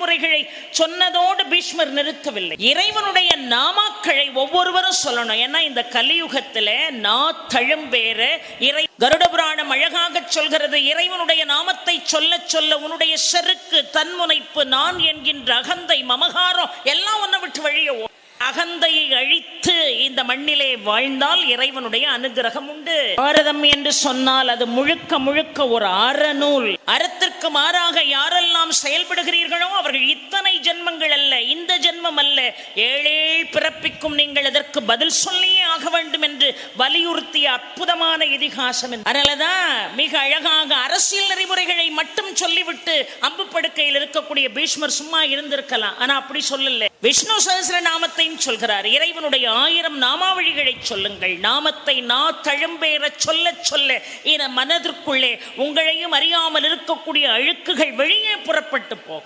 நெறிமுறைகளை சொன்னதோடு பீஷ்மர் நிறுத்தவில்லை. இறைவனுடைய நாமாக்களை ஒவ்வொருவரும் சொல்லணும். ஏன்னா இந்த கலியுகத்தில் நா தழும்பேற இறை கருட புராணம் அழகாக சொல்கிறது இறைவனுடைய நாமத்தை சொல்ல சொல்ல உன்னுடைய செருக்கு தன்முனைப்பு நான் என்கின்ற அகந்தை மமகாரம் அகந்தையை அழித்து இந்த மண்ணிலே வாழ்ந்தால் இறைவனுடைய அனுகிரகம் உண்டு. பாரதம் என்று சொன்னால் அது முழுக்க முழுக்க ஒரு அறநூல். அறத்திற்கு மாறாக யாரெல்லாம் செயல்படுகிறீர்களோ அவர்கள் இத்தனை ஜென்மங்கள் அல்ல இந்த ஜென்மம் அல்ல. ஏழேழ் பிறப்பிக்கும் நீங்கள் அதற்கு பதில் சொல்லியே ஆக வேண்டும். வலியுறுத்திய அற்புதமான இதிகாசம் அதனாலதான் மிக அழகாக அரசியல் நெறிமுறைகளை மட்டும் சொல்லிவிட்டு அம்பு படுக்கையில் இருக்கக்கூடிய பீஷ்மர் சும்மா இருந்திருக்கலாம். ஆனா அப்படி சொல்லல. விஷ்ணு சகசர நாமத்தையும் சொல்கிறார். இறைவனுடைய ஆயிரம் நாமாவழிகளை சொல்லுங்கள். நாமத்தை நா தழும்பேற சொல்ல சொல்ல என மனதிற்குள்ளே உங்களையும் அறியாமல் இருக்கக்கூடிய அழுக்குகள் வெளியே புறப்பட்டு போகும்.